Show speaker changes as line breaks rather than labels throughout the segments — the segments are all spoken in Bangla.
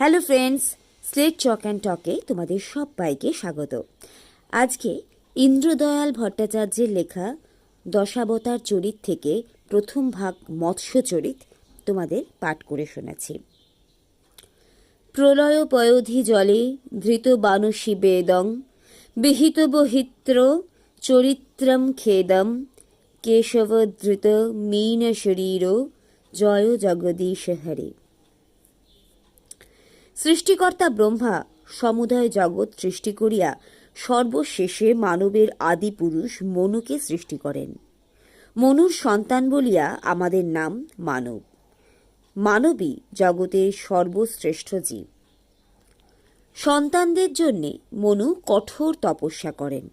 Hello friends, slate chalk and টকে তোমাদের সবাইকে স্বাগত। আজকে ইন্দ্রদয়াল ভট্টাচার্যের লেখা দশাবতার চরিত থেকে প্রথম ভাগ মৎস্য চরিত তোমাদের পাঠ করে শোনাচ্ছি। প্রলয় পয়োধি জলে ধৃত বানসী বেদং, বিহিত বহিত্র চরিত্রম খেদম কেশবধৃত মীন শরীর, জয় জগদীশ হরে। সৃষ্টিকর্তা ব্রহ্মা সমুদয় জগৎ সৃষ্টি করিয়া সর্বশেষে মানবের আদি পুরুষ মনুকে সৃষ্টি করেন। মনুর সন্তান বলিয়া আমাদের নাম মানব। মানবী জগতের সর্বশ্রেষ্ঠ জীব। সন্তানদের জন্যে মনু কঠোর তপস্যা করেন।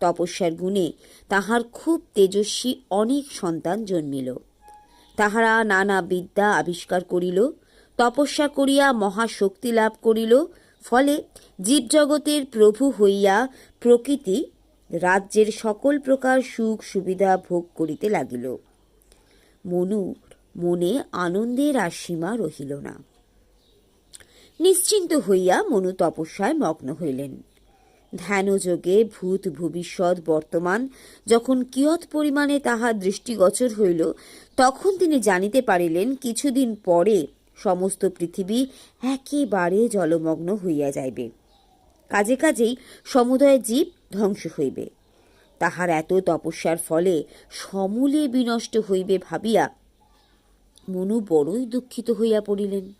তপস্যার গুণে তাহার খুব তেজস্বী অনেক সন্তান জন্মিল। তাহারা নানা বিদ্যা আবিষ্কার করিল তপস্যা করিয়া মহাশক্তি লাভ করিল, ফলে জীবজগতের প্রভু হইয়া প্রকৃতি রাজ্যের সকল প্রকার সুখ সুবিধা ভোগ করিতে লাগিল। মনুর মনে আনন্দের আর সীমা রহিল না। নিশ্চিন্ত হইয়া মনু তপস্যায় মগ্ন হইলেন। ধ্যানযোগে ভূত ভবিষ্যৎ বর্তমান যখন কিয়ৎ পরিমাণে তাহার দৃষ্টিগোচর হইল, তখন তিনি জানিতে পারিলেন, কিছুদিন পরে সমস্ত পৃথিবী একেবারে জলমগ্ন হইয়া যাইবে। কাজে কাজেই সমুদয় জীব ধ্বংস হইবে। তাহার এত তপস্যার ফলে সমূলে বিনষ্ট হইবে ভাবিয়া মনু বড়ই দুঃখিত হইয়া পড়িলেন।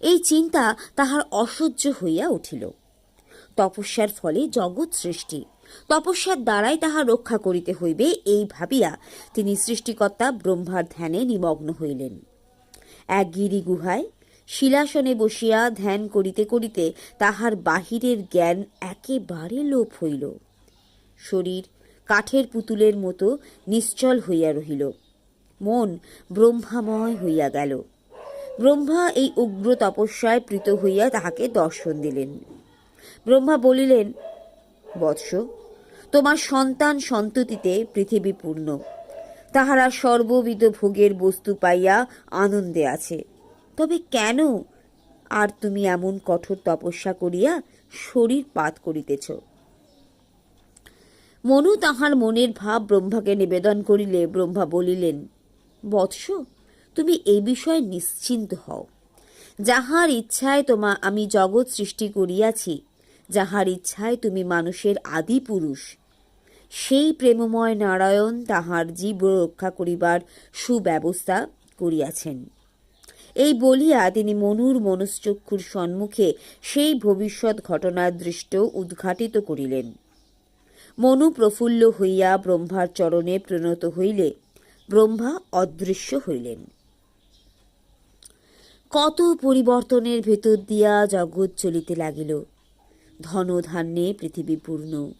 এই চিন্তা তাহার অসহ্য হইয়া উঠিল। তপস্যার ফলে জগৎ সৃষ্টি, তপস্যার দ্বারাই তাহা রক্ষা করিতে হইবে এই ভাবিয়া তিনি সৃষ্টিকর্তা ব্রহ্মার ধ্যানে নিমগ্ন হইলেন। এক গিরি গুহায় শিলাসনে বসিয়া ধ্যান করিতে করিতে তাহার বাহিরের জ্ঞান একেবারে লোপ হইল। শরীর কাঠের পুতুলের মতো নিশ্চল হইয়া রহিল। মন ব্রহ্মাময় হইয়া গেল। ব্রহ্মা এই উগ্র তপস্যায় প্রীত হইয়া তাহাকে দর্শন দিলেন। ব্রহ্মা বলিলেন, বৎস, তোমার সন্তান সন্ততিতে পৃথিবী পূর্ণ। তাহারা সর্ববিধ ভোগের বস্তু পাইয়া আনন্দে আছে। তবে কেন আর তুমি এমন কঠোর তপস্যা করিয়া শরীর পাত করিতেছ? মনু তাহার মনের ভাব ব্রহ্মাকে নিবেদন করিলে, ব্রহ্মা বলিলেন, বৎস, তুমি এই বিষয়ে নিশ্চিন্ত হও। যাহার ইচ্ছায় তোমা, আমি জগৎ সৃষ্টি করিয়াছি, যাহার ইচ্ছায় তুমি মানুষের আদি পুরুষ সেই প্রেমময় নারায়ণ তাহার জীব রক্ষা করিবার সুব্যবস্থা করিয়াছেন। এই বলিয়া তিনি মনুর মনশ্চক্ষুর সম্মুখে সেই ভবিষ্যৎ ঘটনার দৃষ্ট উদ্ঘাটিত করিলেন। মনু প্রফুল্ল হইয়া ব্রহ্মার চরণে প্রণত হইলে ব্রহ্মা অদৃশ্য হইলেন। কত পরিবর্তনের ভেতর দিয়া জগৎ চলিতে লাগিল। ধনধান্যে পৃথিবী পূর্ণ।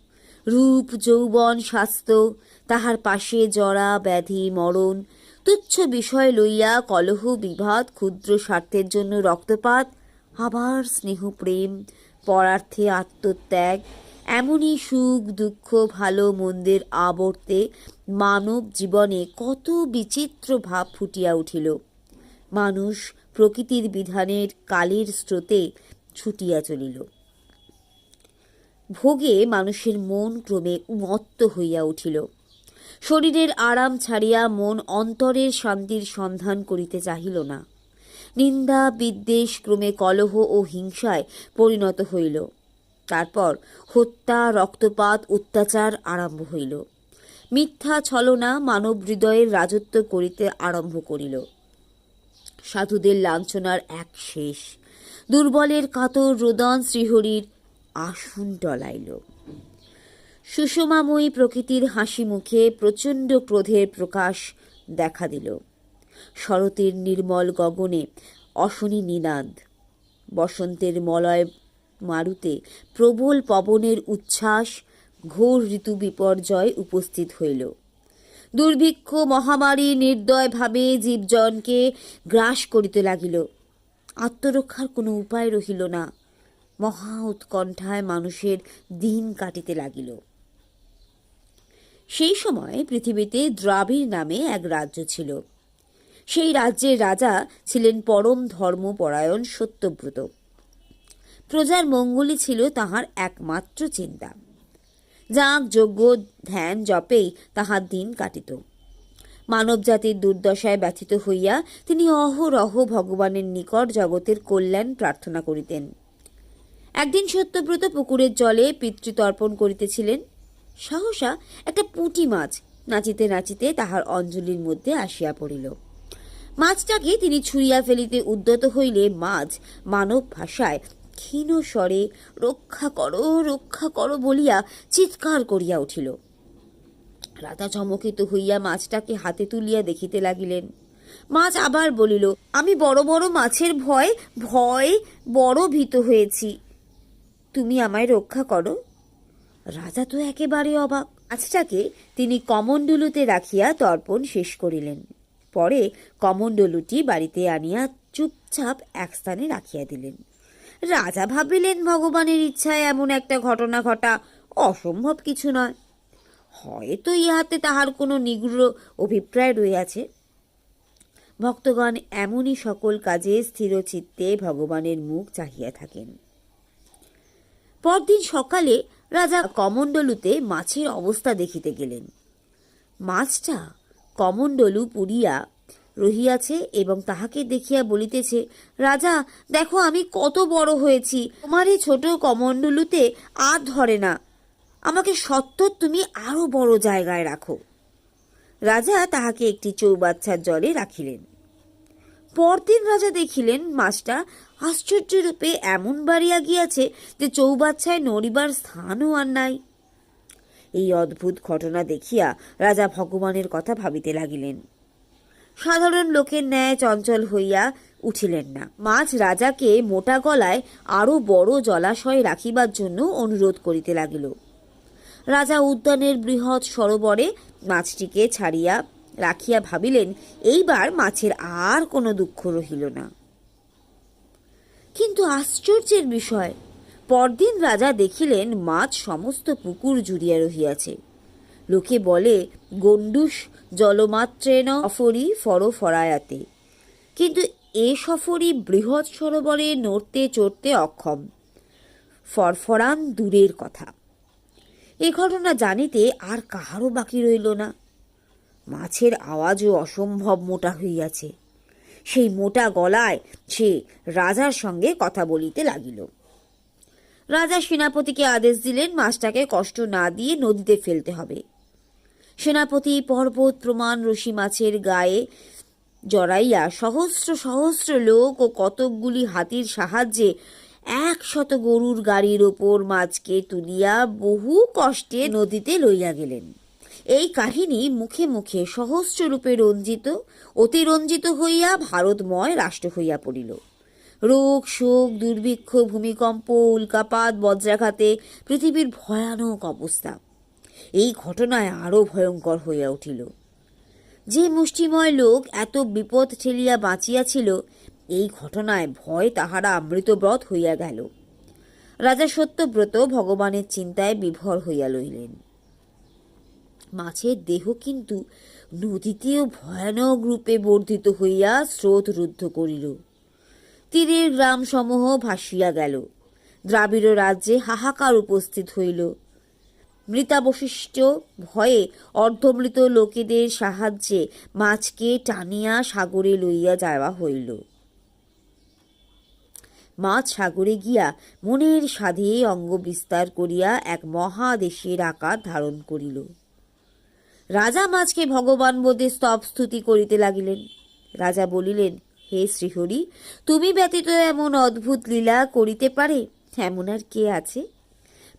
রূপ, যৌবন, স্বাস্থ্য, তাহার পাশে জরা, ব্যাধি, মরণ, তুচ্ছ বিষয় লইয়া কলহ, বিবাদ, ক্ষুদ্র স্বার্থের জন্য রক্তপাত, আবার স্নেহ প্রেম পরার্থে আত্মত্যাগ এমনই সুখ, দুঃখ, ভালো, মন্দের আবর্তে মানব জীবনে কত বিচিত্র ভাব ফুটিয়া উঠিল। মানুষ প্রকৃতির বিধানের কালের স্রোতে ছুটিয়া চলিল। ভোগে মানুষের মন ক্রমে উমত্ত হইয়া উঠিল। শরীরের আরাম ছাড়িয়া মন অন্তরের শান্তির সন্ধান করিতে চাহিল না। নিন্দা, বিদ্বেষ ক্রমে কলহ ও হিংসায় পরিণত হইল। তারপর হত্যা, রক্তপাত, অত্যাচার আরম্ভ হইল। মিথ্যা ছলনা মানব হৃদয়ের রাজত্ব করিতে আরম্ভ করিল। সাধুদের লাঞ্ছনার এক শেষ। দুর্বলের কাতর রোদন শ্রীহরির আসন টলাইল সুষমাময়ী প্রকৃতির হাসি মুখে প্রচণ্ড ক্রোধের প্রকাশ দেখা দিল। শরতের নির্মল গগনে অশনি নিনাদ। বসন্তের মলয় মারুতে প্রবল পবনের উচ্ছ্বাস, ঘোর ঋতু বিপর্যয় উপস্থিত হইল। দুর্ভিক্ষ মহামারী নির্দয়ভাবে জীবজনকে গ্রাস করিতে লাগিল। আত্মরক্ষার কোনো উপায় রহিল না। মহা উৎকণ্ঠায় মানুষের দিন কাটিতে লাগিল। সেই সময় পৃথিবীতে দ্রাবিড় নামে এক রাজ্য ছিল। সেই রাজ্যের রাজা ছিলেন পরম ধর্মপরায়ণ সত্যব্রত। প্রজার মঙ্গলই ছিল তাহার একমাত্র চিন্তা। যাগ, যজ্ঞ, ধ্যান জপেই তাহার দিন কাটিত। মানবজাতির দুর্দশায় ব্যথিত হইয়া তিনি অহরহ ভগবানের নিকট জগতের কল্যাণ প্রার্থনা করিতেন। একদিন সত্যব্রত পুকুরের জলে পিতৃতর্পণ করিতেছিলেন। সহসা একটা পুঁটি মাছ নাচিতে নাচিতে তাহার অঞ্জলির মধ্যে আসিয়া পড়িল। মাছটাকে তিনি ছুঁড়িয়া ফেলিতে উদ্যত হইলে মাছ মানব ভাষায় ক্ষীণ স্বরে, রক্ষা করো রক্ষা করো বলিয়া চিৎকার করিয়া উঠিল। রাধা চমকিত হইয়া মাছটাকে হাতে তুলিয়া দেখিতে লাগিলেন। মাছ আবার বলিল, আমি বড় বড় মাছের ভয় ভয় বড় ভীত হয়েছি। তুমি আমায় রক্ষা করো। রাজা তো একেবারে অবাক। মাছটাকে তিনি কমণ্ডলুতে রাখিয়া তর্পণ শেষ করিলেন। পরে কমণ্ডলুটি বাড়িতে আনিয়া চুপচাপ এক স্থানে রাখিয়া দিলেন। রাজা ভাবিলেন, ভগবানের ইচ্ছায় এমন একটা ঘটনা ঘটা অসম্ভব কিছু নয়। হয়তো ইহাতে তাহার কোনো নিগ্র অভিপ্রায় রইয়াছে ভক্তগণ, এমনই সকল কাজে স্থির চিত্তে ভগবানের মুখ চাহিয়া থাকেন। পরদিন সকালে রাজা কমণ্ডলুতে মাছের অবস্থা দেখিতে গেলেন। মাছটা কমণ্ডলু পুড়িয়া রহিয়াছে এবং তাহাকে দেখিয়া বলিতেছে, রাজা, দেখো আমি কত বড় হয়েছি। তোমার এই ছোট কমণ্ডলুতে আর ধরে না। আমাকে সত্তর তুমি আরও বড় জায়গায় রাখো। রাজা তাহাকে একটি চৌবাচ্চার জলে রাখিলেন। পরদিন রাজা দেখিলেন মাছটা আশ্চর্যরূপে এমন বাড়িয়া গিয়াছে যে চৌবাচ্চায় নড়িবার স্থানও আর নাই। এই অদ্ভুত ঘটনা দেখিয়া রাজা ভগবানের কথা ভাবিতে লাগিলেন। সাধারণ লোকের ন্যায় চঞ্চল হইয়া উঠিলেন না। মাছ রাজাকে মোটা গলায় আরও বড় জলাশয়ে রাখিবার জন্য অনুরোধ করিতে লাগিল। রাজা উদ্যানের বৃহৎ সরোবরে মাছটিকে ছাড়িয়া রাখিয়া ভাবিলেন, এইবার মাছের আর কোনো দুঃখ রহিল না। কিন্তু আশ্চর্যের বিষয়, পরদিন রাজা দেখিলেন মাছ সমস্ত পুকুর জুড়িয়া রহিয়াছে। লোকে বলে গণ্ডুস জলমাত্রেন অফরি ফর ফরায়াতে। কিন্তু এ সফরই বৃহৎ সরোবরে নড়তে চড়তে অক্ষম। ফরফরান দূরের কথা। এ ঘটনা জানিতে আর কাহারও বাকি রইল না। মাছের আওয়াজও অসম্ভব মোটা হইয়াছে। সেই মোটা গলায় সে রাজার সঙ্গে কথা বলিতে লাগিল। রাজা সেনাপতিকে আদেশ দিলেন মাছটাকে কষ্ট না দিয়ে নদীতে ফেলতে হবে। সেনাপতি পর্বত প্রমাণ রশি মাছের গায়ে জড়াইয়া সহস্র সহস্র লোক ও কতকগুলি হাতির সাহায্যে একশত গরুর গাড়ির ওপর মাছকে তুলিয়া বহু কষ্টে নদীতে লইয়া গেলেন। এই কাহিনী মুখে মুখে সহস্ররূপে রঞ্জিত, অতিরঞ্জিত হইয়া ভারতময় রাষ্ট্র হইয়া পড়িল। রোগ, শোক, দুর্ভিক্ষ, ভূমিকম্প, উল্কাপাত, বজ্রাঘাতে পৃথিবীর ভয়ানক অবস্থা। এই ঘটনায় আরও ভয়ঙ্কর হইয়া উঠিল। যে মুষ্টিময় লোক এত বিপদ ঠেলিয়া বাঁচিয়াছিল, এই ঘটনায় ভয় তাহারা মৃতব্রত হইয়া গেল। রাজা সত্যব্রত ভগবানের চিন্তায় বিভর হইয়া লইলেন। মাছের দেহ কিন্তু নদীতেও ভয়ানক রূপে বর্ধিত হইয়া স্রোত রুদ্ধ করিল। তীরের গ্রামসমূহ ভাসিয়া গেল। দ্রাবিড় রাজ্যে হাহাকার উপস্থিত হইল। মৃতাবশিষ্ট ভয়ে অর্ধমৃত লোকেদের সাহায্যে মাছকে টানিয়া সাগরে লইয়া যাওয়া হইল। মাছ সাগরে গিয়া মনের সাধে অঙ্গ বিস্তার করিয়া এক মহাদেশের আকার ধারণ করিল। রাজা মাছকে ভগবান বোধে স্তব স্তুতি করিতে লাগিলেন। রাজা বলিলেন, হে শ্রীহরি, তুমি ব্যতীত এমন অদ্ভুত লীলা করিতে পারে? এমন আর কে আছে?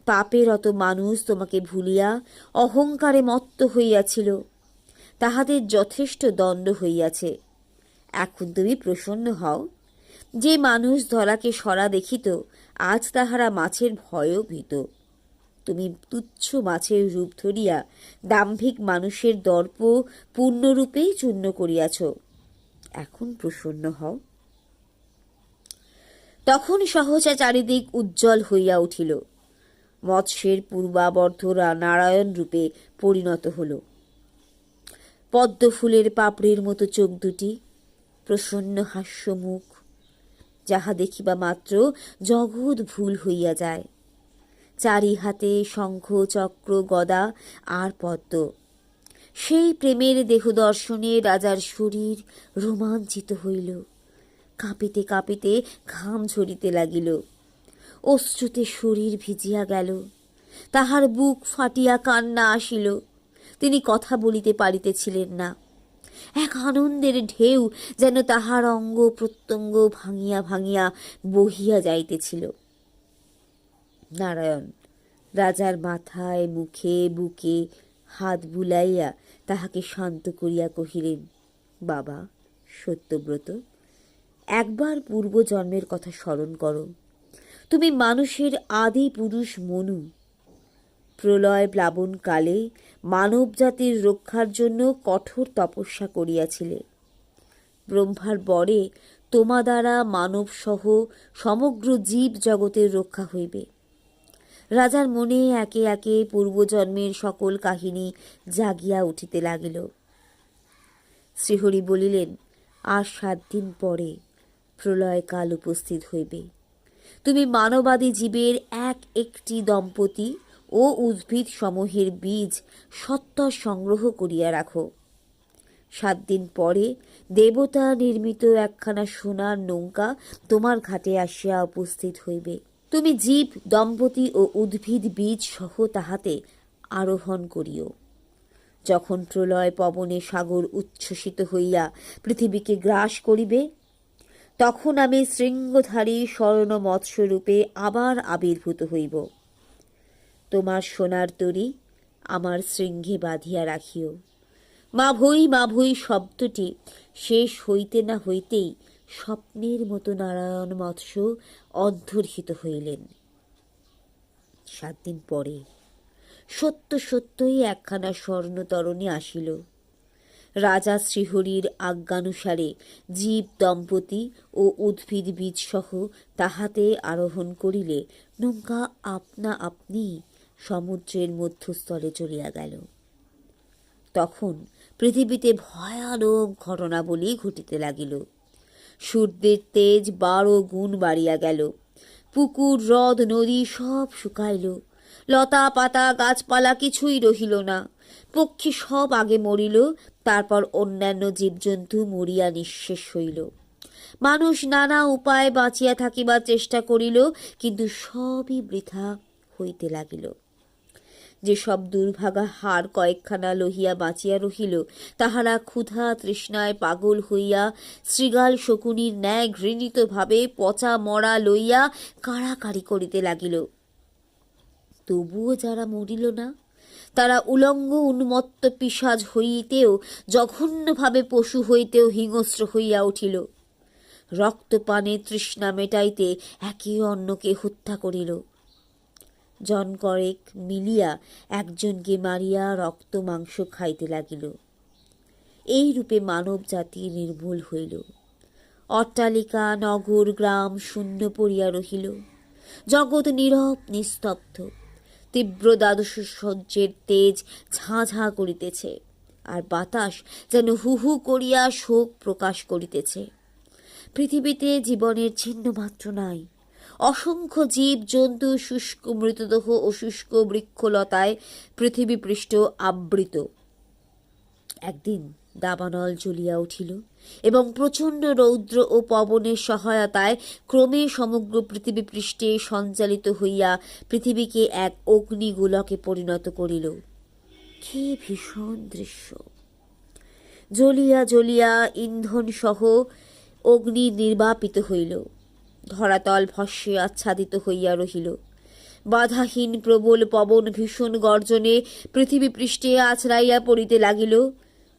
পাপের অত মানুষ তোমাকে ভুলিয়া অহংকারে মত্ত হইয়াছিল। তাহাদের যথেষ্ট দণ্ড হইয়াছে। এখন তুমি প্রসন্ন হও। যে মানুষ ধরাকে সরা দেখিত, আজ তাহারা মাছের ভয়ও ভীত। তুমি তুচ্ছ মাছের রূপ ধরিয়া দাম্ভিক মানুষের দর্প পূর্ণরূপেই চূর্ণ করিয়াছ। এখন প্রসন্ন হও। তখন সহজা চারিদিক উজ্জ্বল হইয়া উঠিল। মৎস্যের পূর্বাবর্ধরা নারায়ণ রূপে পরিণত হল। পদ্ম ফুলের পাপড়ির মতো চোখ দুটি, প্রসন্ন হাস্যমুখ, যাহা দেখিবা মাত্র জগৎ ভুল হইয়া যায়। চারি হাতে শঙ্খ, চক্র, গদা আর পদ্ম। সেই প্রেমের দেহ দর্শনে রাজার শরীর রোমাঞ্চিত হইল। কাঁপিতে কাঁপিতে ঘাম ঝরিতে লাগিল। অশ্রুতে শরীর ভিজিয়া গেল। তাহার বুক ফাটিয়া কান্না আসিল। তিনি কথা বলিতে পারিতেছিলেন না। এক আনন্দের ঢেউ যেন তাহার অঙ্গ প্রত্যঙ্গ ভাঙিয়া ভাঙিয়া বহিয়া যাইতেছিল। নারায়ণ। রাজার মাথায় মুখে বুকে হাত বুলাইয়া তাহাকে শান্ত করিয়া কহিলেন, বাবা, সত্যব্রত, একবার পূর্বজন্মের কথা স্মরণ করো। তুমি মানুষের আদি পুরুষ মনু। প্রলয় প্লাবনকালে মানব জাতির রক্ষার জন্য কঠোর তপস্যা করিয়াছিলে। ব্রহ্মার বরে তোমা দ্বারা মানবসহ সমগ্র জীব জগতের রক্ষা হইবে। রাজার মনে একে একে পূর্বজন্মের সকল কাহিনী জাগিয়া উঠিতে লাগিল। শ্রীহরি বলিলেন, আর সাত দিন পরে প্রলয়কাল উপস্থিত হইবে। তুমি মানবাদী জীবের এক একটি দম্পতি ও উদ্ভিদ সমূহের বীজ সত্তর সংগ্রহ করিয়া রাখো। সাত দিন পরে দেবতা নির্মিত একখানা সোনার নৌকা তোমার ঘাটে আসিয়া উপস্থিত হইবে। তুমি জীব, দম্পতি ও উদ্ভিদ বীজ সহ তাহাতে আরোহণ করিও। যখন প্রলয় পবনে সাগর উচ্ছ্বসিত হইয়া পৃথিবীকে গ্রাস করিবে, তখন আমি শৃঙ্গধারী স্বর্ণ মৎস্যরূপে আবার আবির্ভূত হইব। তোমার সোনার তরী আমার শৃঙ্গে বাঁধিয়া রাখিও। মা ভই মা ভই শব্দটি শেষ হইতে না হইতেই স্বপ্নের মতো নারায়ণ মৎস্য অন্তর্হিত হইলেন। সাত দিন পরে সত্য সত্যই একখানা স্বর্ণতরণী আসিল। রাজা শ্রীহরির আজ্ঞানুসারে জীব, দম্পতি ও উদ্ভিদ বীজ সহ তাহাতে আরোহণ করিলে নৌকা আপনা আপনি সমুদ্রের মধ্যস্থলে চলিয়া গেল। তখন পৃথিবীতে ভয়ানক ঘটনাবলী ঘটিতে লাগিল। সূর্যের তেজ বারো গুণ বাড়িয়া গেল। পুকুর, হ্রদ, নদী সব শুকাইল। লতা পাতা গাছপালা কিছুই রহিল না। পক্ষী সব আগে মরিল, তারপর অন্যান্য জীবজন্তু মরিয়া নিঃশেষ হইল। মানুষ নানা উপায় বাঁচিয়া থাকিবার চেষ্টা করিল, কিন্তু সবই বৃথা হইতে লাগিল। যেসব দুর্ভাগা হার কয়েকখানা লহিয়া বাঁচিয়া রহিল, তাহারা ক্ষুধা তৃষ্ণায় পাগল হইয়া, শৃগাল শকুনির ন্যায় ঘৃণিতভাবে পচা মরা লইয়া কাড়াকাড়ি করিতে লাগিল। তবুও যারা মরিল না, তারা উলঙ্গ উন্মত্ত পিসাজ হইতেও, জঘন্যভাবে পশু হইতেও হিংস্র হইয়া উঠিল। রক্তপানে তৃষ্ণা মেটাইতে একে অন্যকে হত্যা করিল। জন করেক মিলিয়া একজনকে মারিয়া রক্ত মাংস খাইতে লাগিল। এই রূপে মানব জাতি নির্মূল হইল। অট্টালিকা, নগর, গ্রাম শূন্য পড়িয়া রহিল। জগৎ নীরব, নিস্তব্ধ। তীব্র দ্বাদশ সহ্যের তেজ ঝাঁ ঝাঁ করিতেছে আর বাতাস যেন হু হু করিয়া শোক প্রকাশ করিতেছে। পৃথিবীতে জীবনের চিহ্ন মাত্র নাই। অসংখ্য জীব, জন্তু, শুষ্ক মৃতদেহ ও শুষ্ক বৃক্ষলতায় পৃথিবী পৃষ্ঠ আবৃত। একদিন দাবানল জ্বলিয়া উঠিল এবং প্রচণ্ড রৌদ্র ও পবনের সহায়তায় ক্রমে সমগ্র পৃথিবী পৃষ্ঠে সঞ্চালিত হইয়া পৃথিবীকে এক অগ্নিগোলকে পরিণত করিল। কি ভীষণ দৃশ্য! জ্বলিয়া জ্বলিয়া ইন্ধন সহ অগ্নি নির্বাপিত হইল। ধরাতল ভস্যে আচ্ছাদিত হইয়া রহিল। বাধাহীন প্রবল পবন ভীষণ গর্জনে পৃথিবী পৃষ্ঠে আছড়াইয়া পড়িতে লাগিল।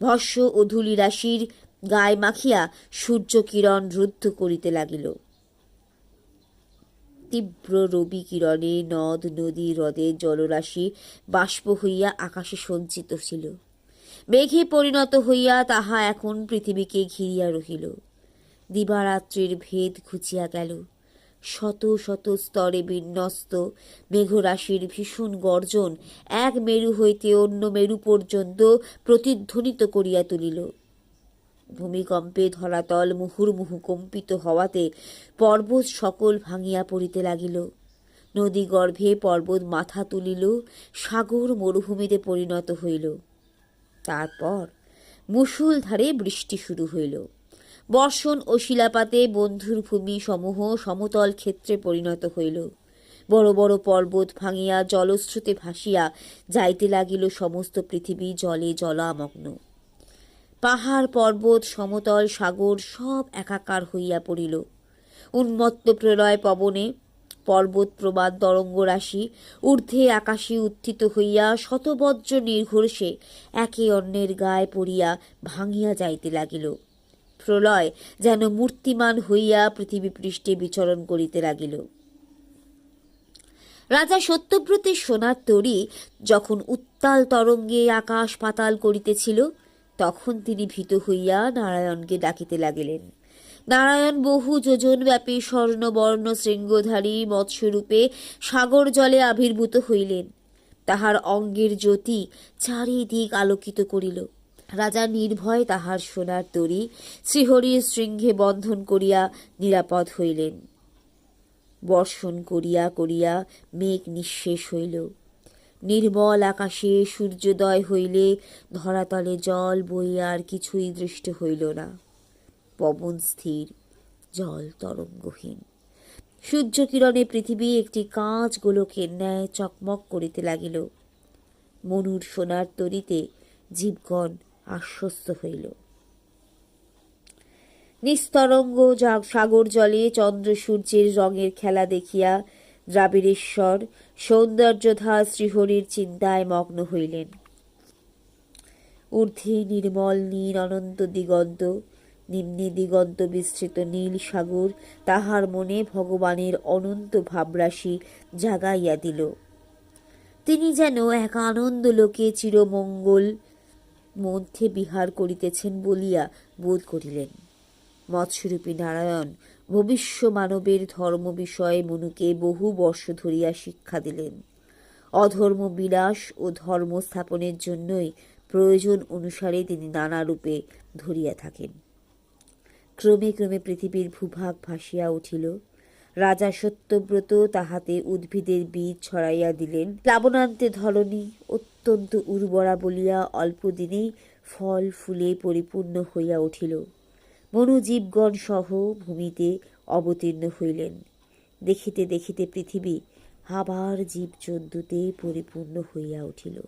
ভস্য ও ধূলি রাশির গায়ে মাখিয়া সূর্য কিরণ রুদ্ধ করিতে লাগিল। তীব্র রবি কিরণে নদ, নদী হ্রদের জলরাশি বাষ্প হইয়া আকাশে সঞ্চিত ছিল। মেঘে পরিণত হইয়া তাহা এখন পৃথিবীকে ঘিরিয়া রহিল। দিবারাত্রির ভেদ ঘুচিয়া গেল। শত শত স্তরে বিন্যস্ত মেঘরাশির ভীষণ গর্জন এক মেরু হইতে অন্য মেরু পর্যন্ত প্রতিধ্বনিত করিয়া তুলিল। ভূমিকম্পে ধরাতল মুহুর্মুহু কম্পিত হওয়াতে পর্বত সকল ভাঙিয়া পড়িতে লাগিল। নদী গর্ভে পর্বত মাথা তুলিল, সাগর মরুভূমিতে পরিণত হইল। তারপর মুষলধারে বৃষ্টি শুরু হইল। বর্ষণ ও শিলাপাতে বন্ধুর ভূমি সমূহ সমতল ক্ষেত্রে পরিণত হইল। বড় বড় পর্বত ভাঙিয়া জলস্রোতে ভাসিয়া যাইতে লাগিল সমস্ত পৃথিবী জলে জলামগ্ন। পাহাড়, পর্বত, সমতল সাগর সব একাকার হইয়া পড়িল। উন্মত্ত প্রলয় পবনে পর্বত প্রবাদ তরঙ্গ রাশি ঊর্ধ্বে আকাশে উত্থিত হইয়া শতবজ্র নির্ঘর্ষে একে অন্যের গায়ে পড়িয়া ভাঙিয়া যাইতে লাগিল। প্রলয় যেন মূর্তিমান হইয়া পৃথিবী পৃষ্ঠে বিচরণ করিতে লাগিল। রাজা সত্যব্রতের সোনার তরী যখন উত্তাল তরঙ্গে আকাশ পাতাল করিতেছিল, তখন তিনি ভীত হইয়া নারায়ণকে ডাকিতে লাগিলেন। নারায়ণ বহু যোজন ব্যাপী স্বর্ণবর্ণ শৃঙ্গধারী মৎস্যরূপে সাগর জলে আবির্ভূত হইলেন। তাহার অঙ্গের জ্যোতি চারিদিক আলোকিত করিল। রাজা নির্ভয় তাহার সোনার তরী শ্রীহরির শৃঙ্গে বন্ধন করিয়া নিরাপদ হইলেন। বর্ষণ করিয়া করিয়া মেঘ নিঃশেষ হইল। নির্মল আকাশে সূর্যোদয় হইলে ধরাতলে জল বইয়া আর কিছুই দৃষ্ট হইল না। পবন স্থির, জল তরঙ্গহীন। সূর্যকিরণে পৃথিবী একটি কাঁচ গোলকের ন্যায় চকমক করিতে লাগিল। মনুর সোনার তরিতে জীবগণ আশ্বস্ত হইল। নিস্তরঙ্গ সাগর জলে চন্দ্র সূর্যের রঙের খেলা দেখিয়া দ্রাবিড়েশ্বর সৌন্দর্যধা শ্রীহরির চিন্তায় মগ্ন হইলেন। ঊর্ধ্বে নির্মল নীল অনন্ত দিগন্ত, নিম্নে দিগন্ত বিস্তৃত নীল সাগর তাহার মনে ভগবানের অনন্ত ভাবরাশি জাগাইয়া দিল। তিনি যেন এক আনন্দ লোকে চিরমঙ্গল মধ্যে বিহার করিতেছেন বলিয়া বোধ করিলেন। মৎস্যরূপী নারায়ণ ভবিষ্য মানবের ধর্ম বিষয়ে মনুকে বহু বর্ষ ধরিয়া শিক্ষা দিলেন। অধর্ম বিলাস ও ধর্ম স্থাপনের জন্যই প্রয়োজন অনুসারে তিনি নানা রূপে ধরিয়া থাকেন। ক্রমে ক্রমে পৃথিবীর ভূভাগ ভাসিয়া উঠিল। রাজা সত্যব্রত তাহাতে উদ্ভিদের বীজ ছড়াইয়া দিলেন। প্লাবনান্তে ধরণী অত্যন্ত উর্বরা বলিয়া অল্প দিনেই ফল, ফুলে পরিপূর্ণ হইয়া উঠিল। মনুজীবগণ সহ ভূমিতে অবতীর্ণ হইলেন। দেখিতে দেখিতে পৃথিবী আবার জীবজন্তুতে পরিপূর্ণ হইয়া উঠিল।